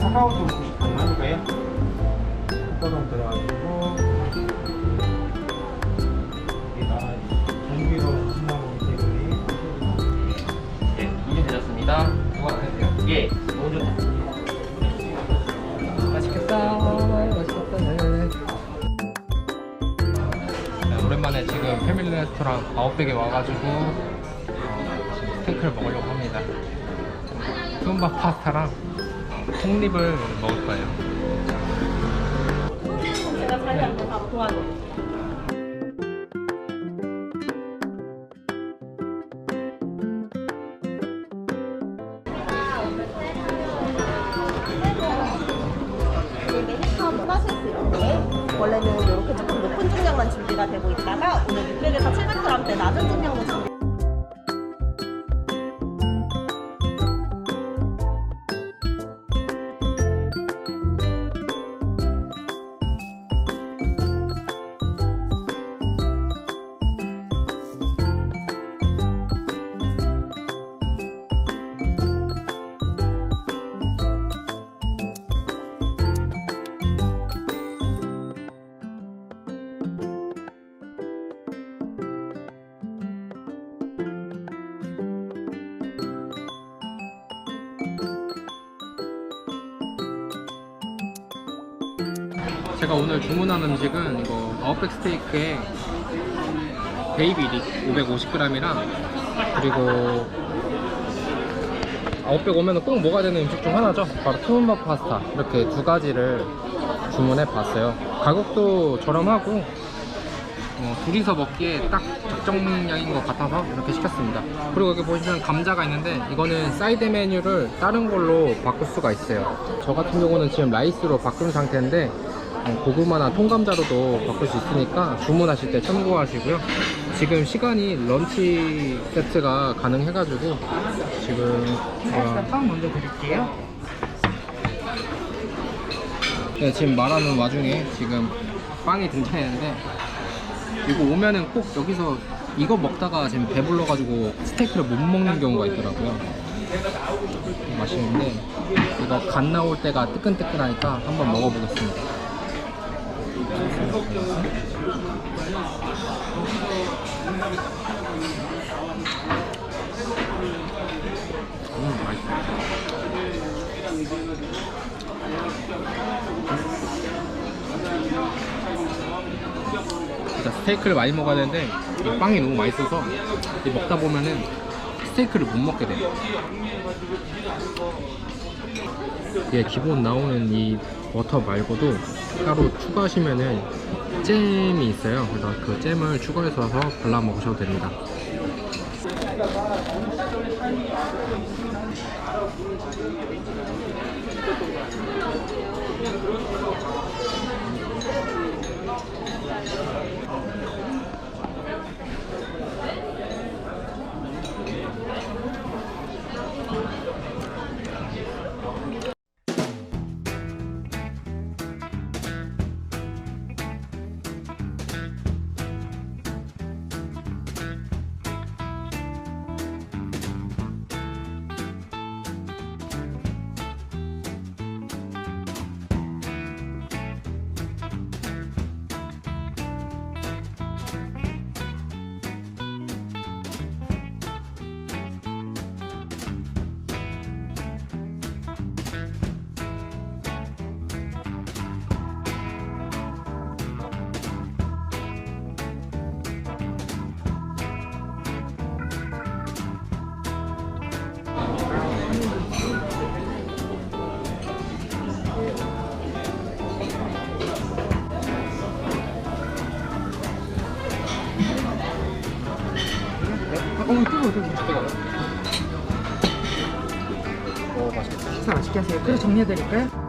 카카오톡 가능할까요? 카카오톡 들어가지고 여기다 전기로 신나고 테이블이 네, 이제 되셨습니다. 누가 안 했대요? 예, 너무 좋다. 맛있겠다. 맛있겠다. 네. 네, 오랜만에 지금 패밀리 레스토랑 아웃백에 와가지고 어, 스테이크를 먹으려고 합니다. 투움바 파스타랑 콩립을 먹을 거예요. 제가 자리 하실 수 있는데 원래는 이렇게 조금 높은 중량만 준비가 되고 있다가 오늘 600에서 700g대 낮은 중량도 준비. 제가 오늘 주문한 음식은 이거 아웃백 스테이크에 베이비리 550g이랑 그리고 아웃백 오면 꼭 먹어야 되는 음식 중 하나죠. 바로 투움바 파스타. 이렇게 두 가지를 주문해 봤어요. 가격도 저렴하고 어, 둘이서 먹기에 딱 적정량인 것 같아서 이렇게 시켰습니다. 그리고 여기 보시면 감자가 있는데 이거는 사이드 메뉴를 다른 걸로 바꿀 수가 있어요. 저 같은 경우는 지금 라이스로 바꾼 상태인데 어, 고구마나 통감자로도 바꿀 수 있으니까 주문하실 때 참고하시고요 지금 시간이 런치 세트가 가능해가지고 지금 어, 빵 먼저 드릴게요. 네, 지금 말하는 와중에 지금 빵이 등장했는데 이거 오면은 꼭 여기서 이거 먹다가 지금 배불러가지고 스테이크를 못 먹는 경우가 있더라고요. 맛있는데 이거 간 나올 때가 뜨끈뜨끈하니까 한번 먹어보겠습니다. 스테이크를 많이 먹어야 되는데 이 빵이 너무 맛있어서 이 먹다 보면은 스테이크를 못 먹게 돼요. 예, 기본 나오는 이 버터 말고도 따로 추가하시면은 잼이 있어요. 그래서 그 잼을 추가해서 발라 먹으셔도 됩니다. 어, 뜨거워, 뜨거워. 오, 맛있겠다. 식사 맛있게 하세요. 그래 정리해드릴까요?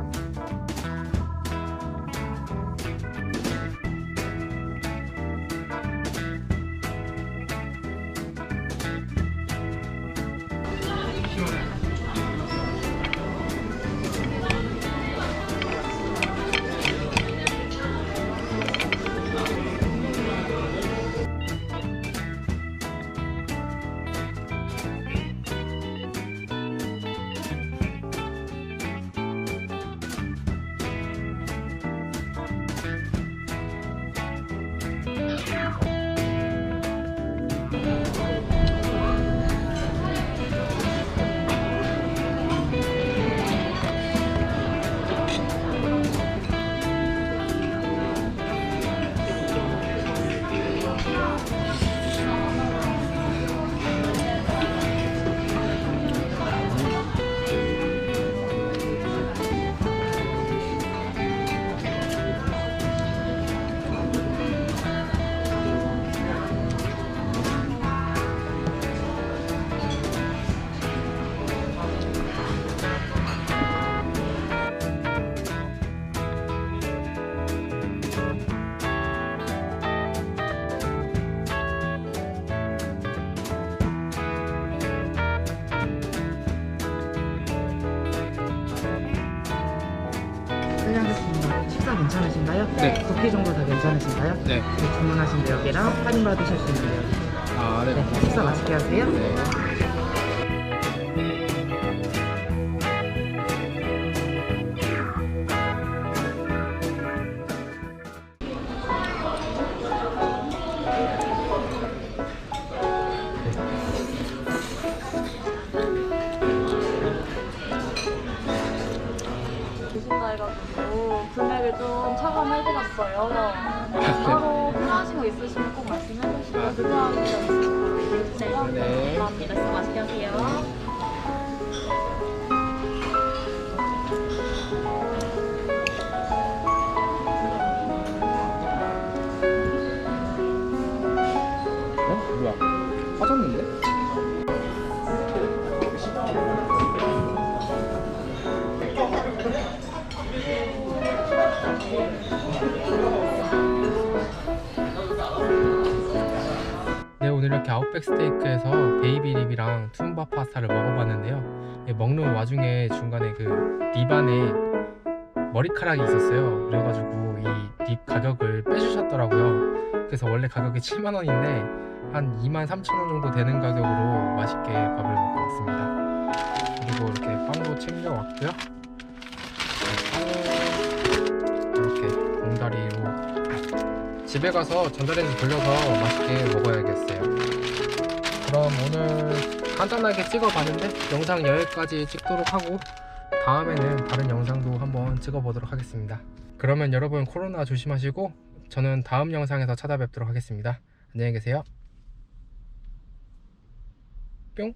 수량됐습니다. 식사 괜찮으신가요? 네. 두피 정도 다 괜찮으신가요? 네. 네, 주문하신 내역이랑 할인 받으실 수 있는 내역. 아, 네. 네. 식사 맛있게 하세요. 네. 있으시면 꼭 말씀해주시고 그다음에 연습해주세요. 네. 감사합니다. 수고 맛있게 하세요. 네 오늘 이렇게 아웃백 스테이크에서 베이비 립이랑 투움바 파스타를 먹어봤는데요. 예, 먹는 와중에 중간에 그 립 안에 머리카락이 있었어요. 그래가지고 이 립 가격을 빼주셨더라고요. 그래서 원래 가격이 7만 원인데 한 2만 3천 원 정도 되는 가격으로 맛있게 밥을 먹고 왔습니다. 그리고 이렇게 빵도 챙겨왔고요 집에 가서 전자레인지 돌려서 맛있게 먹어야겠어요. 그럼 오늘 간단하게 찍어봤는데 영상 여기까지 찍도록 하고 다음에는 다른 영상도 한번 찍어보도록 하겠습니다. 그러면 여러분 코로나 조심하시고 저는 다음 영상에서 찾아뵙도록 하겠습니다. 안녕히 계세요. 뿅